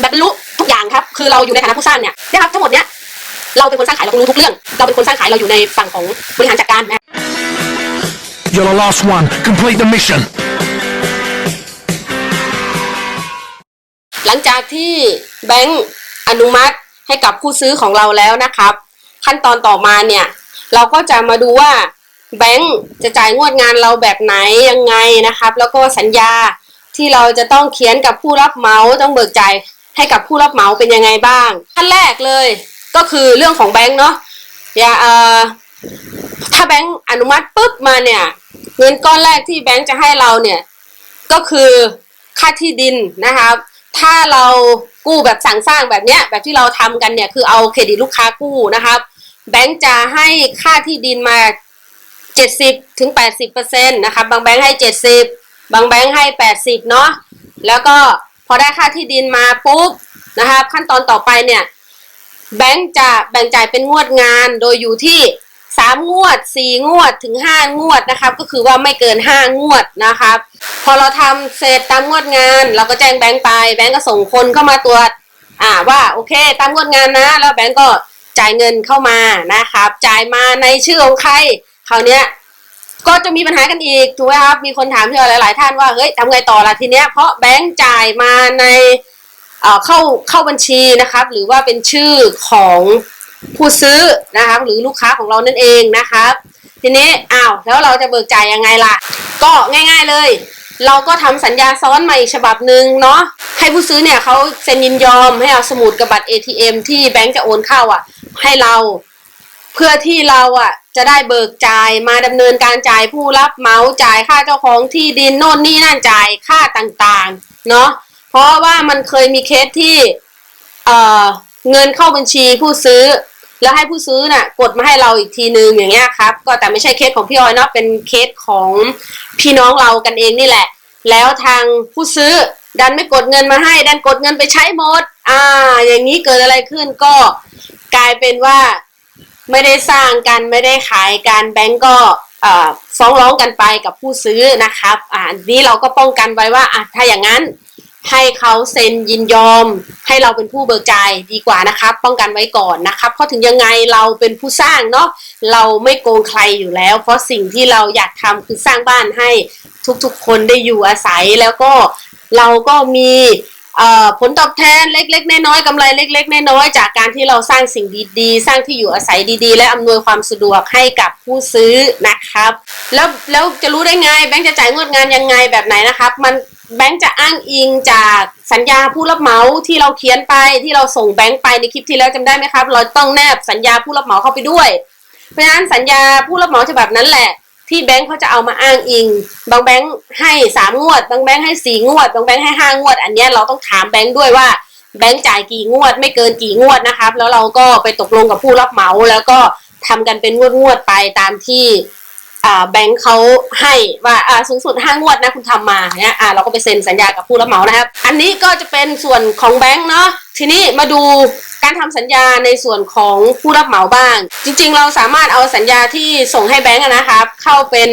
แบบบรรลุทุกอย่างครับ คือเราอยู่ในฐานะผู้สร้างเนี่ยนะครับทั้งหมดเนี้ยเราเป็นคนสร้างขายเราต้องรู้ทุกเรื่อง เราเป็นคนสร้างขายเราอยู่ในฝั่งของบริหารจัดการนะ You're the last one. Complete the mission. หลังจากที่แบงก์อนุมัติให้กับผู้ซื้อของเราแล้วนะครับ ขั้นตอนต่อมาเนี่ย เราก็จะมาดูว่าแบงก์จะจ่ายงวดงานเราแบบไหนยังไงนะครับ แล้วก็สัญญาที่เราจะต้องเขียนกับผู้รับเหมาต้องเบิกจ่าย ให้กับผู้รับเหมาเป็นยังไงบ้าง ขั้นแรกเลยก็คือเรื่องของแบงก์เนาะอย่าเอ่อถ้าแบงก์อนุมัติปุ๊บมาเนี่ยเงินก้อนแรกที่แบงก์จะให้เราเนี่ยก็คือค่าที่ดินนะครับถ้าเรากู้แบบสั่งสร้างแบบเนี้ยแบบที่เราทำกันเนี่ยคือเอาเครดิตลูกค้ากู้นะครับแบงก์จะให้ค่าที่ดินมา 70ถึง80เปอร์เซ็นะครับบางแบงก์ให้ 70 บางแบงก์ให้ 80เนาะแล้วก็ พอได้ค่าที่ดินมาปุ๊บนะครับขั้นตอนต่อไปเนี่ยแบงก์จะแบ่งจ่ายเป็นงวดงานโดยอยู่ที่สามงวดสี่งวดถึงห้างวดนะครับ ก็คือว่าไม่เกินห้างวดนะครับ พอเราทำเสร็จตามงวดงาน เราก็แจ้งแบงก์ไป แบงก์ก็ส่งคนเข้ามาตรวจอ่าว่าโอเค ตามงวดงานนะ แล้วแบงก์ก็จ่ายเงินเข้ามานะครับ จ่ายมาในชื่อของใครคราวเนี้ย ก็จะมีปัญหากันอีกถูกไหมครับ มีคนถามพี่ออยหลาย ๆ ท่านว่าเฮ้ยทำไงต่อละทีเนี้ย เพราะแบงก์จ่ายมาในเอ่อเข้าเข้าบัญชีนะครับ หรือว่าเป็นชื่อของผู้ซื้อนะครับหรือลูกค้าของเรานั่นเองนะครับ ทีนี้อ้าวแล้วเราจะเบิกจ่ายยังไงล่ะ ก็ง่าย ๆเลย เราก็ทำสัญญาซ้อนมาอีกฉบับหนึ่งเนาะให้ผู้ซื้อเนี่ยเขาเซ็นยินยอมให้เอาสมุดกับบัตร ATM ที่แบงก์จะโอนเข้าอะ ให้เรา พื่อที่เราอะจะได้เบิกจ่ายมาดำเนินการจ่ายผู้รับเหมาจ่ายค่าเจ้าของที่ดินโน่นนี่นั่นจ่ายค่าต่างๆเนาะเพราะว่ามันเคยมีเคสที่เอ่อเงินเข้าบัญชีผู้ซื้อ แล้วให้ผู้ซื้อน่ะกดมาให้เราอีกทีนึงอย่างเงี้ยครับ ก็แต่ไม่ใช่เคสของพี่ออยเนาะเป็นเคสของพี่น้องเรากันเองนี่แหละ แล้วทางผู้ซื้อดันไม่กดเงินมาให้ ดันกดเงินไปใช้หมด อ่า อย่างนี้เกิดอะไรขึ้นก็กลายเป็นว่า ไม่ได้สร้างกันไม่ได้ขายกันแบงก์ก็อ่อฟ้องร้องกันไปกับผู้ซื้อนะครับอ่านี้เราก็ป้องกันไว้ว่าอะถ้าอย่างนั้นให้เขาเซ็นยินยอม ให้เราเป็นผู้เบิกจ่ายดีกว่านะครับ ป้องกันไว้ก่อนนะครับ เพราะถึงยังไงเราเป็นผู้สร้างเนาะเราไม่โกงใครอยู่แล้ว เพราะสิ่งที่เราอยากทำคือสร้างบ้านให้ทุกๆคนได้อยู่อาศัยแล้วก็เราก็มี ผลตอบแทนเล็กๆน้อยๆกำไรเล็ก ๆ น้อยๆจากการที่เราสร้างสิ่งดีๆ สร้างที่อยู่อาศัยดีๆ และอำนวยความสะดวกให้กับผู้ซื้อนะครับ แล้วแล้วจะรู้ได้ไงแบงค์จะจ่ายงวดงานยังไงแบบไหนนะครับ มันแบงค์จะอ้างอิงจากสัญญาผู้รับเหมาที่เราเขียนไปที่เราส่งแบงค์ไปในคลิปที่แล้วจำได้ไหมครับ เราต้องแนบสัญญาผู้รับเหมาเข้าไปด้วย เพราะฉะนั้นสัญญาผู้รับเหมาฉบับนั้นแหละ ที่แบงค์เขาจะเอามาอ้างอิง บางแบงค์ให้สามงวด บางแบงค์ให้สี่งวด บางแบงค์ให้ห้างวด อันนี้เราต้องถามแบงค์ด้วยว่าแบงค์จ่ายกี่งวด ไม่เกินกี่งวดนะครับ แล้วเราก็ไปตกลงกับผู้รับเหมาแล้วก็ทำกันเป็นงวดงวดๆไปตามที่ แบงค์เขาให้ว่าสูงสุดห้างวดนะคุณทำมาเนี่ยเราก็ไปเซ็นสัญญากับผู้รับเหมานะครับ อันนี้ก็จะเป็นส่วนของแบงค์เนาะทีนี้มาดูการทำสัญญาในส่วนของผู้รับเหมาบ้าง จริง ๆ เราสามารถเอาสัญญาที่ส่งให้แบงค์นะครับ เข้าเป็น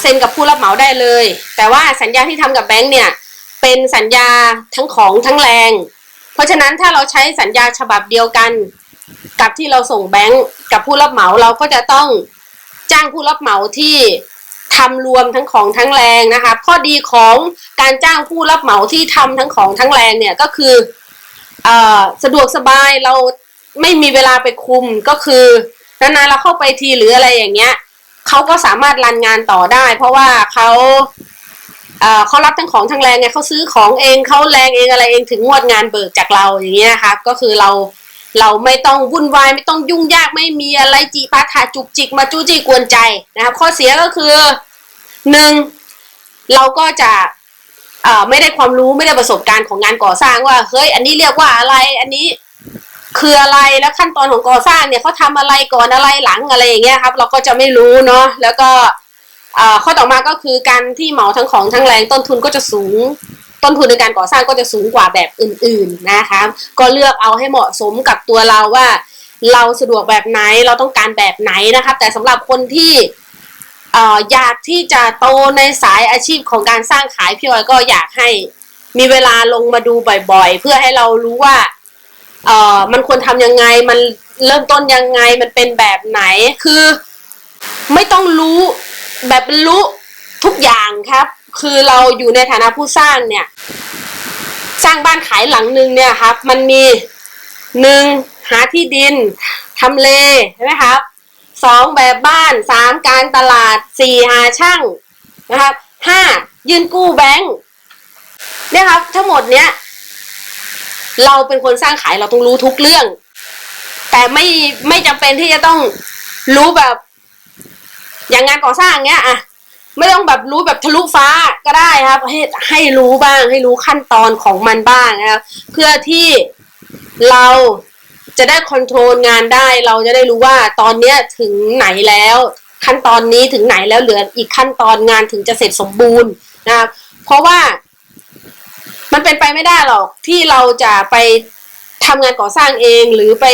เซ็นกับผู้รับเหมาได้เลย แต่ว่าสัญญาที่ทำกับแบงค์เนี่ยเป็นสัญญาทั้งของทั้งแรง เพราะฉะนั้นถ้าเราใช้สัญญาฉบับเดียวกัน กับที่เราส่งแบงค์กับผู้รับเหมาเราก็จะต้อง จ้างผู้รับเหมาที่ทำรวมทั้งของทั้งแรงนะคะข้อดีของการจ้างผู้รับเหมาที่ทำทั้งของทั้งแรงเนี่ยก็คืออสะดวกสบายเราไม่มีเวลาไปคุมก็คือนานๆเราเข้าไปทีหรืออะไรอย่างเงี้ยเขาก็สามารถรันงานต่อได้ เพราะว่าเขาเขารับทั้งของทั้งแรงไงเขาซื้อของเองเขาแรงเองอะไรเองถึงงวดงานเบิกจากเราอย่างเงี้ยครับก็คือเรา เราไม่ต้องวุ่นวายไม่ต้องยุ่งยากไม่มีอะไรจีปาถาจุกจิกมาจู้จี้กวนใจนะครับข้อเสียก็คือหนึ่งเราก็จะไม่ได้ความรู้ไม่ได้ประสบการณ์ของงานก่อสร้างว่าเฮ้ยอันนี้เรียกว่าอะไรอันนี้คืออะไรแล้วขั้นตอนของก่อสร้างเนี่ยเขาทำอะไรก่อนอะไรหลังอะไรอย่างเงี้ยครับ เราก็จะไม่รู้เนาะแล้วก็ข้อต่อมาก็คือการที่เหมาทั้งของทั้งแรงต้นทุนก็จะสูง ต้นทุนในการก่อสร้างก็จะสูงกว่าแบบอื่น ๆนะคะ ก็เลือกเอาให้เหมาะสมกับตัวเราว่า เราสะดวกแบบไหนเราต้องการแบบไหนนะครับ แต่สำหรับคนที่อยากที่จะโตในสายอาชีพของการสร้างขายพี่ออยก็อยากให้มีเวลาลงมาดูบ่อยๆ เพื่อให้เรารู้ว่าเออมันควรทำยังไง มันเริ่มต้นยังไง มันเป็นแบบไหน คือไม่ต้องรู้แบบรู้ทุกอย่างครับ คือเราอยู่ในฐานะผู้สร้างเนี่ย สร้างบ้านขายหลังหนึ่งเนี่ยครับ มันมีหนึ่งหาที่ดินทำเลใช่ไหมครับสองแบบบ้านสามการตลาดสี่หาช่างนะครับห้ายื่นกู้แบงค์เนี่ยครับ ทั้งหมดเนี้ยเราเป็นคนสร้างขายเราต้องรู้ทุกเรื่อง แต่ไม่ไม่จำเป็นที่จะต้องรู้แบบ อย่างงานก่อสร้างเนี้ยอะ ไม่ต้องแบบรู้แบบทะลุฟ้าก็ได้ครับ ให้ให้รู้บ้างให้รู้ขั้นตอนของมันบ้างนะครับเพื่อที่เราจะได้คอนโทรลงานได้ เราจะได้รู้ว่าตอนเนี้ยถึงไหนแล้ว ขั้นตอนนี้ถึงไหนแล้วเหลืออีกขั้นตอนงานถึงจะเสร็จสมบูรณ์นะครับเพราะว่า มันเป็นไปไม่ได้หรอกที่เราจะไปทำงานก่อสร้างเองหรือไป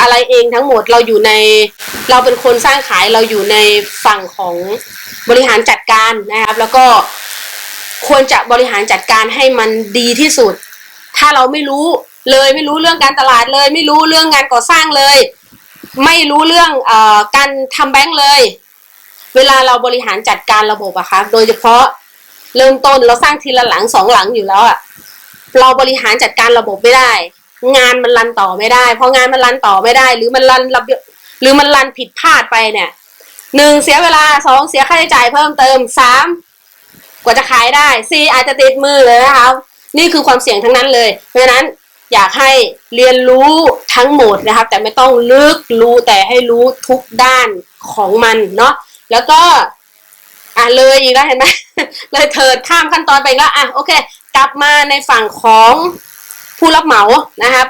อะไรเองทั้งหมดเราอยู่ใน เราเป็นคนสร้างขายเราอยู่ในฝั่งของ บริหารจัดการนะครับ แล้วก็ควรจะบริหารจัดการให้มันดีที่สุด ถ้าเราไม่รู้เลยไม่รู้เรื่องการตลาดเลย ไม่รู้เรื่องงานก่อสร้างเลย ไม่รู้เรื่องอการทำแบงก์เลย เวลาเราบริหารจัดการระบบอะคะโดยเฉพาะเริ่มต้นเราสร้างทีละหลังสองหลังอยู่แล้วอะเราบริหารจัดการระบบไม่ได้ งานมันรันต่อไม่ได้พองานมันรันต่อไม่ได้ หรือมันรันระเบียหรือมันรันผิดพลาดไปเนี่ย หนึ่งเสียเวลาสองเสียค่าใช้จ่ายเพิ่มเติมสามกว่าจะขายได้สี่อาจจะติดมือเลยนะครับนี่คือความเสี่ยงทั้งนั้นเลย เพราะฉะนั้นอยากให้เรียนรู้ทั้งหมดนะครับ แต่ไม่ต้องลึกรู้แต่ให้รู้ทุกด้านของมันเนาะแล้วก็อะเลยอีกแล้วเห็นไหมเลยเถิดข้ามขั้นตอนไปแล้วอะโอเค กลับมาในฝั่งของผู้รับเหมานะครับ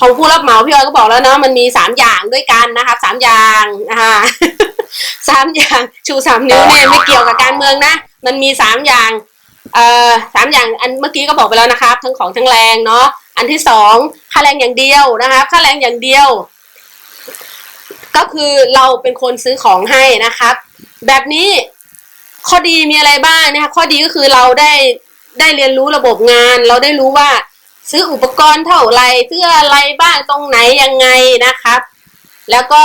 ของผู้รับเหมาพี่ออยก็บอกแล้วเนาะมันมีสามอย่างด้วยกันนะครับสามอย่างนะคะสามอย่างชูสามนิ้วเนี่ยไม่เกี่ยวกับการเมืองนะ มันมีสามอย่างเอ่อสามอย่างอันเมื่อกี้ก็บอกไปแล้วนะครับ ทั้งของทั้งแรงเนาะอันที่สองค่าแรงอย่างเดียวนะครับค่าแรงอย่างเดียว ก็คือเราเป็นคนซื้อของให้นะครับ แบบนี้ข้อดีมีอะไรบ้างนะคะข้อดีก็คือเราได้ได้เรียนรู้ระบบงาน เราได้รู้ว่า ซื้ออุปกรณ์เท่าไหรซื้ออะไรบ้างตรงไหนยังไงนะครับ แล้วก็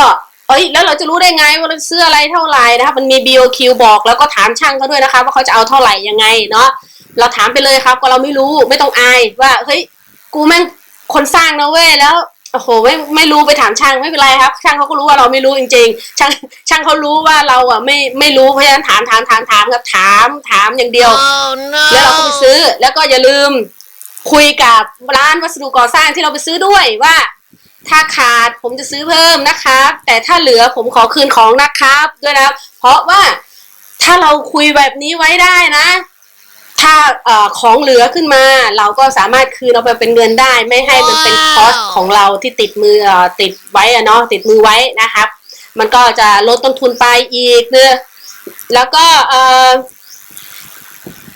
เอ้ยแล้วเราจะรู้ได้ไงว่าเราซื้ออะไรเท่าไหร่นะครับมันมี BOQ บอกแล้วก็ถามช่างเขาด้วยนะครับว่าเขาจะเอาเท่าไหร่ยังไงเนาะเราถามไปเลยครับก็เราไม่รู้ไม่ต้องอายว่าเฮ้ยกูแม่งคนสร้างนะเว้ยแล้วโอ้โหไม่ไม่รู้ไปถามช่างไม่เป็นไรครับ ช่างเขาก็รู้ว่าเราไม่รู้จริง ๆ ช่างช่างเขารู้ว่าเราอะไม่ไม่รู้เพราะฉะนั้นถามถามถามถามครับถามถามอย่างเดียวแล้วเราก็ไปซื้อแล้วก็อย่าลืม คุยกับร้านวัสดุก่อสร้างที่เราไปซื้อด้วยว่า ถ้าขาดผมจะซื้อเพิ่มนะครับ แต่ถ้าเหลือผมขอคืนของนะครับด้วยนะเพราะว่าถ้าเราคุยแบบนี้ไว้ได้นะ ถ้าเอ่อของเหลือขึ้นมา เราก็สามารถคืนเอาไปเป็นเงินได้ ไม่ให้มันเป็นคอสของเราที่ติดมือเอ่อติดไว้อะเนาะติดมือไว้นะครับ มันก็จะลดต้นทุนไปอีกเนื้อแล้วก็เอ่อ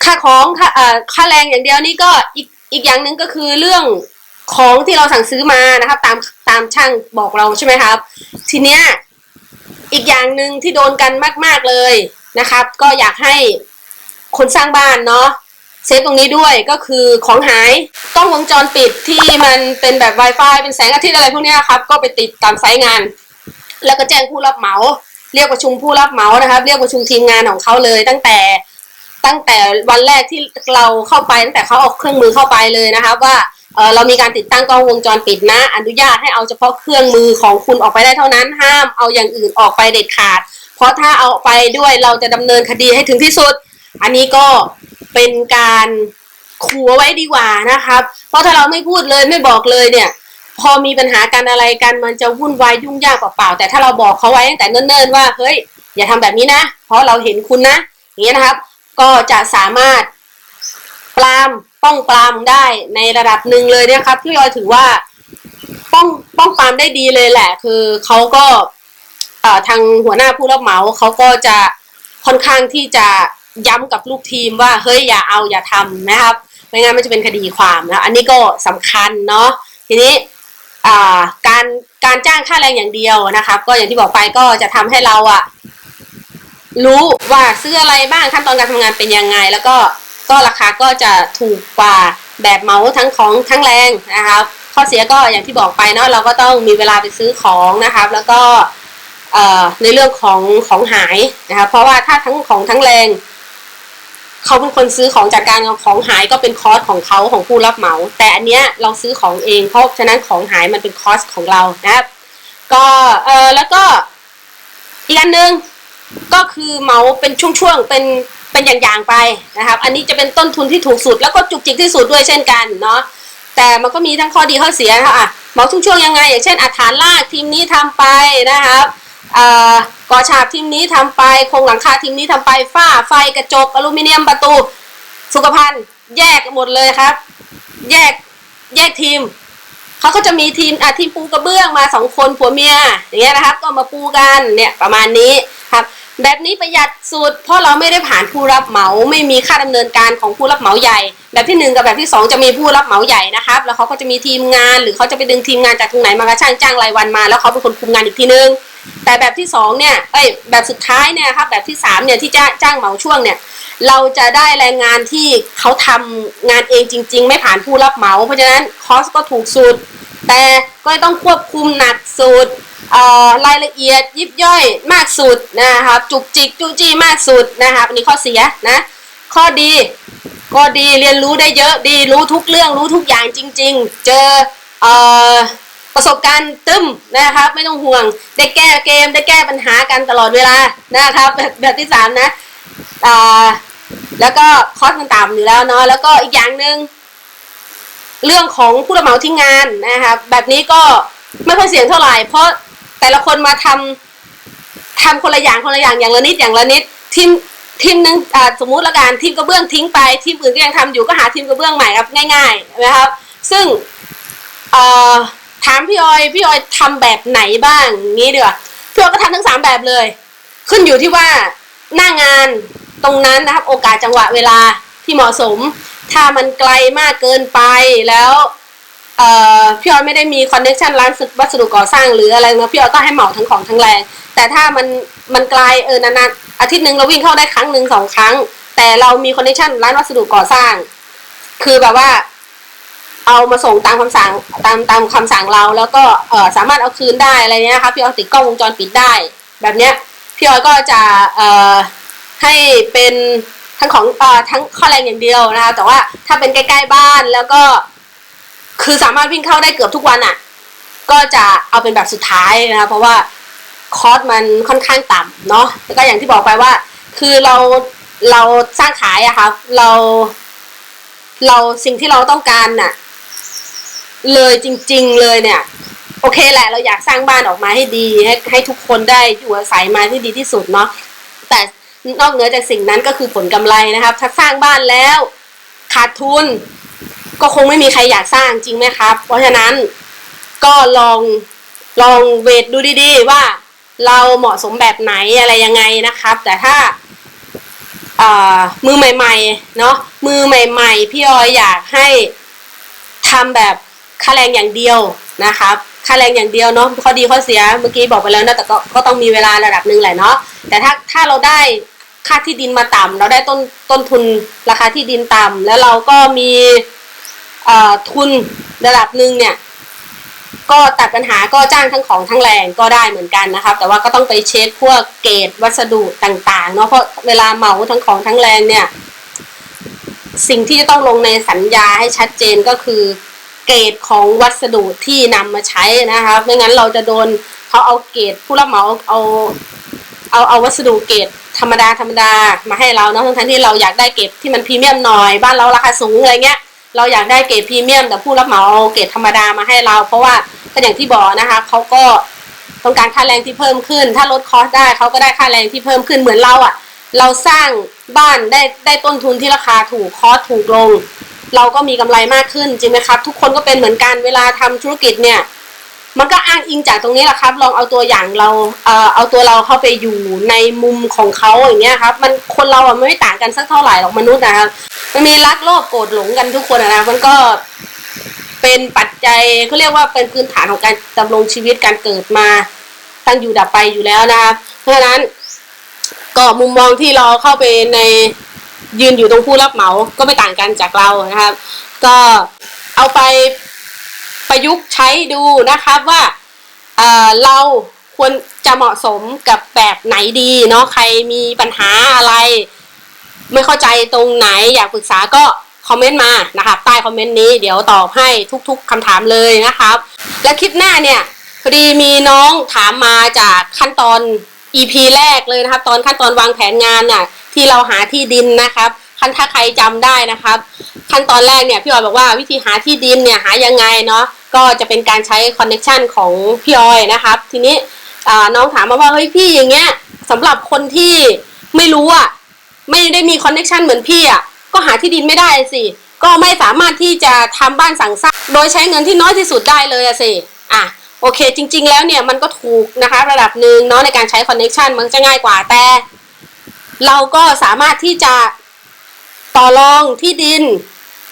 ค่าของค่าเอ่อค่าแรงอย่างเดียวนี่ก็อีก อีกอย่างหนึ่งก็คือเรื่องของที่เราสั่งซื้อมานะครับ ตามตามช่างบอกเราใช่ไหมครับ ทีเนี้ยอีกอย่างหนึ่งที่โดนกันมาก ๆเลยนะครับ ก็อยากให้คนสร้างบ้านเนาะเซฟตรงนี้ด้วยก็คือของหายกล้องวงจรปิดที่มันเป็นแบบ Wi-Fi เป็นแสงอาทิตย์อะไรพวกนี้ครับ ก็ไปติดตามไซต์งาน แล้วก็แจ้งผู้รับเหมา เรียกประชุมผู้รับเหมานะครับ เรียกประชุมทีมงานของเขาเลยตั้งแต่ ตั้งแต่วันแรกที่เราเข้าไปตั้งแต่เขาเอาเครื่องมือเข้าไปเลยนะครับว่าเรามีการติดตั้งกล้องวงจรปิดนะ อนุญาตให้เอาเฉพาะเครื่องมือของคุณออกไปได้เท่านั้น ห้ามเอาอย่างอื่นออกไปเด็ดขาด เพราะถ้าเอาไปด้วยเราจะดำเนินคดีให้ถึงที่สุด อันนี้ก็เป็นการขู่ไว้ดีกว่านะครับ เพราะถ้าเราไม่พูดเลยไม่บอกเลยเนี่ย พอมีปัญหากันอะไรกันมันจะวุ่นวายยุ่งยากเปล่าๆแต่ถ้าเราบอกเขาไว้ตั้งแต่เนิ่นๆว่าเฮ้ยอย่าทำแบบนี้นะ เพราะเราเห็นคุณนะอย่างเงี้ยนะครับ ก็จะสามารถปรามป้องปรามได้ในระดับหนึ่งเลยนะครับพี่ยอยถือว่าป้องป้องปรามได้ดีเลยแหละ คือเขาก็ทางหัวหน้าผู้รับเหมาเขาก็จะค่อนข้างที่จะย้ำกับลูกทีมว่าเฮ้ยอย่าเอาอย่าทำนะครับไม่งั้นมันจะเป็นคดีความนะอันนี้ก็สำคัญเนาะทีนี้การการจ้างค่าแรงอย่างเดียวนะครับ ก็อย่างที่บอกไปก็จะทำให้เราอะ รู้ว่าซื้ออะไรบ้างขั้นตอนการทำงานเป็นยังไง แล้วก็ก็ราคาก็จะถูกกว่าแบบเมาทั้งของทั้งแรงนะครับ ข้อเสียก็อย่างที่บอกไปเนาะเราก็ต้องมีเวลาไปซื้อของนะครับ แล้วก็เอ่อในเรื่องของของหายนะครับเพราะว่าถ้าทั้งของทั้งแรงเขาเป็นคนซื้อของจากการของหายก็เป็นคอสของเขาของผู้รับเหมา แต่อันเนี้ยเราซื้อของเองเพราะฉะนั้นของหายมันเป็นคอสของเรานะครับ ก็เออแล้วก็อีกอันหนึ่ง ก็คือเหมาเป็นช่วงๆเป็นเป็นอย่างๆไปนะครับ อันนี้จะเป็นต้นทุนที่ถูกสุด แล้วก็จุกจิกที่สุดด้วยเช่นกันเนาะแต่มันก็มีทั้งข้อดีข้อเสียนะคะอะเหมาช่วงๆยังไง อย่างเช่นอาฐานลากทีมนี้ทำไปนะครับเอ่อก่อฉาบทีมนี้ทำไปโครงหลังคาทีมนี้ทำไปฝ้าไฟกระจกอลูมิเนียมประตู สุขภัณฑ์แยกหมดเลยครับ แยกแยกทีมเขาก็จะมีทีมอะทีมปูกระเบื้องมาสองคนผัวเมียอย่างเงี้ยนะครับ ก็มาปูกันเนี่ยประมาณนี้ แบบนี้ประหยัดสุด เพราะเราไม่ได้ผ่านผู้รับเหมาไม่มีค่าดำเนินการของผู้รับเหมาใหญ่ แบบที่หนึ่งกับแบบที่สองจะมีผู้รับเหมาใหญ่นะครับ แล้วเขาก็จะมีทีมงาน หรือเขาจะไปดึงทีมงานจากตรงไหนมากระช่างจ้างรายวันมา แล้วเขาเป็นคนคุมงานอีกทีนึง แต่แบบที่สองเนี่ยเอ้ยแบบสุดท้ายเนี่ยครับแบบที่สามเนี่ยที่จ้าจ้างเหมาช่วงเนี่ยเราจะได้แรงงานที่เขาทำงานเองจริง ๆ ไม่ผ่านผู้รับเหมา เพราะฉะนั้นคอสก็ถูกสุด แต่ก็ต้องควบคุมหนักสุด รายละเอียดยิบย่อยมากสุดนะครับ จุกจิกจูจี้มากสุดนะครับอันนี้ข้อเสียนะข้อดีก็ดีเรียนรู้ได้เยอะดีรู้ทุกเรื่องรู้ทุกอย่างจริง ๆ เจอเออประสบการณ์ตึมนะครับ ไม่ต้องห่วง ได้แก้เกมได้แก้ปัญหากันตลอดเวลานะครับ แบบแบบที่สามนะอ่าแล้วก็คอสมันต่ำอยู่แล้วเนาะแล้วก็อีกอย่างหนึ่งเรื่องของผู้รับเหมาทิ้งงานนะครับ แบบนี้ก็ไม่ค่อยเสี่ยงเท่าไหร่เพราะ แต่ละคนมาทำทำคนละอย่างคนละอย่างอย่างละนิดอย่างละนิดทีมทีมหนึ่งสมมุติละกันทีมกระเบื้องทิ้งไปทีมอื่นก็ยังทำอยู่ก็หาทีมกระเบื้องใหม่ครับง่ายๆนะครับ ซึ่งถามพี่ออยพี่ออยทำแบบไหนบ้างงี้ดีกว่าพี่ออยก็ทำทั้งสามแบบเลย ขึ้นอยู่ที่ว่าหน้างานตรงนั้นนะครับ โอกาสจังหวะเวลาที่เหมาะสม ถ้ามันไกลมากเกินไปแล้ว เอ่อพี่ออยไม่ได้มีคอนเนคชันร้านวัสดุก่อสร้างหรืออะไรนะพี่ออยก็ให้เหมาทั้งของทั้งแรง แต่ถ้ามันมันไกลเออนานๆอาทิตย์หนึ่งเราวิ่งเข้าได้ครั้งหนึ่งสองครั้ง แต่เรามีคอนเนคชันร้านวัสดุก่อสร้าง คือแบบว่า เอามาส่งตามคำสั่งตามตามคำสั่งเรา แล้วก็เออสามารถเอาคืนได้อะไรเนี้ยนะคะพี่ออยติดกล้องวงจรปิดได้ แบบเนี้ยพี่ออยก็จะเอ่อให้เป็นทั้งของเอ่อทั้งข้อแรงอย่างเดียวนะคะแต่ว่าถ้าเป็นใกล้ๆบ้านแล้วก็ คือสามารถวิ่งเข้าได้เกือบทุกวันอะ ก็จะเอาเป็นแบบสุดท้ายนะคะเพราะว่าคอสมันค่อนข้างต่ำเนาะแล้วก็อย่างที่บอกไปว่า คือเราเราสร้างขายอะครับเรา เราสิ่งที่เราต้องการน่ะ เลยจริง ๆ เลยเนี่ย โอเคแหละ เราอยากสร้างบ้านออกมาให้ดี ให้ให้ทุกคนได้อยู่อาศัยมาที่ดีที่สุดเนาะแต่นอกเหนือจากสิ่งนั้นก็คือผลกำไรนะครับ ถ้าสร้างบ้านแล้ว ขาดทุน ก็คงไม่มีใครอยากสร้างจริงไหมครับ เพราะฉะนั้นก็ลองลองเวทดูดีๆ ว่าเราเหมาะสมแบบไหนอะไรยังไงนะครับ แต่ถ้าามือใหม่ๆเนาะมือใหม่ ๆ พี่ออยอยากให้ทำแบบค่าแรงอย่างเดียวนะครับค่าแรงอย่างเดียวเนาะข้อดีข้อเสียเมื่อกี้บอกไปแล้วนะแต่ก็ก็ต้องมีเวลาระดับหนึ่งแหละเนาะแต่ถ้าถ้าเราได้ค่าที่ดินมาต่ำเราได้ต้นต้นทุนราคาที่ดินต่ำแล้วเราก็มี ทุนระดับหนึ่งเนี่ยก็ตัดปัญหาก็จ้างทั้งของทั้งแรงก็ได้เหมือนกันนะครับแต่ว่าก็ต้องไปเช็คพวกเกรดวัสดุต่างๆเนาะเพราะเวลาเหมาทั้งของทั้งแรงเนี่ยสิ่งที่จะต้องลงในสัญญาให้ชัดเจนก็คือ เกรดของวัสดุที่นำมาใช้นะครับไม่งั้นเราจะโดนเขาเอาเกรดผู้รับเหมาเอาเอาเอาวัสดุเกรดธรรมดาธรรมดามาให้เราเนาะทั้งที่เราอยากได้เกรดที่มันพรีเมียมหน่อยบ้านเราราคาสูงอะไรเงี้ย เราอยากได้เกรดพรีเมียมแต่ผู้รับเหมาเอาเกรดธรรมดามาให้เรา เพราะว่าก็อย่างที่บอกนะคะเขาก็ต้องการค่าแรงที่เพิ่มขึ้น ถ้าลดคอสได้เขาก็ได้ค่าแรงที่เพิ่มขึ้นเหมือนเราอะ่ะ เราสร้างบ้านได้ได้ต้นทุนที่ราคาถูกคอสถูกลง เราก็มีกำไรมากขึ้นจริงไหมครับ ทุกคนก็เป็นเหมือนกันเวลาทำธุรกิจเนี่ย มันก็อ้างอิงจากตรงนี้แหละครับ ลองเอาตัวอย่างเราเอ่อเอาตัวเราเข้าไปอยู่ในมุมของเขาอย่างเงี้ยครับ มันคนเราอะไม่ต่างกันสักเท่าไหร่หรอกมนุษย์นะครับมันมีรักโลภโกรธหลงกันทุกคนอะนะมันก็เป็นปัจจัยเขาเรียกว่าเป็นพื้นฐานของการดำรงชีวิตการเกิดมาตั้งอยู่ดับไปอยู่แล้วนะครับ เพราะฉะนั้นก็มุมมองที่เราเข้าไปในยืนอยู่ตรงผู้รับเหมาก็ไม่ต่างกันจากเรานะครับ ก็เอาไป ประยุกต์ใช้ดูนะครับว่าเเราควรจะเหมาะสมกับแบบไหนดีเนาะใครมีปัญหาอะไร ไม่เข้าใจตรงไหนอยากปรึกษาก็คอมเมนต์มานะครับใต้คอมเมนต์นี้เดี๋ยวตอบให้ทุกๆคำถามเลยนะครับ และคลิปหน้าเนี่ยพอดีมีน้องถามมาจากขั้นตอน EP แรกเลยนะครับ ตอนขั้นตอนวางแผนงานน่ะที่เราหาที่ดินนะครับ ขั้นถ้าใครจำได้นะครับ ขั้นตอนแรกเนี่ยพี่ออยบอกว่าวิธีหาที่ดินเนี่ยหายังไงเนาะก็จะเป็นการใช้คอนเน็ชันของพี่ออยนะครับ ทีนี้น้องถามมาว่าเฮ้ยพี่อย่างเงี้ยสำหรับคนที่ไม่รู้อะไม่ได้มีคอนเน็ชันเหมือนพี่อะก็หาที่ดินไม่ได้สิก็ไม่สามารถที่จะทำบ้านสั่งสร้างโดยใช้เงินที่น้อยที่สุดได้เลยอะสิอะโอเค จริง ๆ แล้วเนี่ยมันก็ถูกนะคะ ระดับหนึ่งเนาะในการใช้คอนเน็ชันมันจะง่ายกว่าแต่เราก็สามารถที่จะ ต่อรองที่ดิน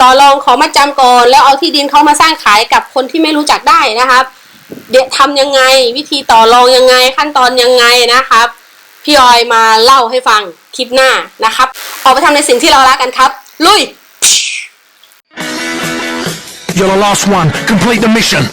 ต่อรองขอมาจำก่อน แล้วเอาที่ดินเขามาสร้างขายกับคนที่ไม่รู้จักได้นะครับ เดี๋ยวทำยังไงวิธีต่อรองยังไงขั้นตอนยังไงนะครับ พี่ออยมาเล่าให้ฟังคลิปหน้านะครับ ออกไปทำในสิ่งที่เรารักกันครับ ลุย You're the last one. Complete the mission.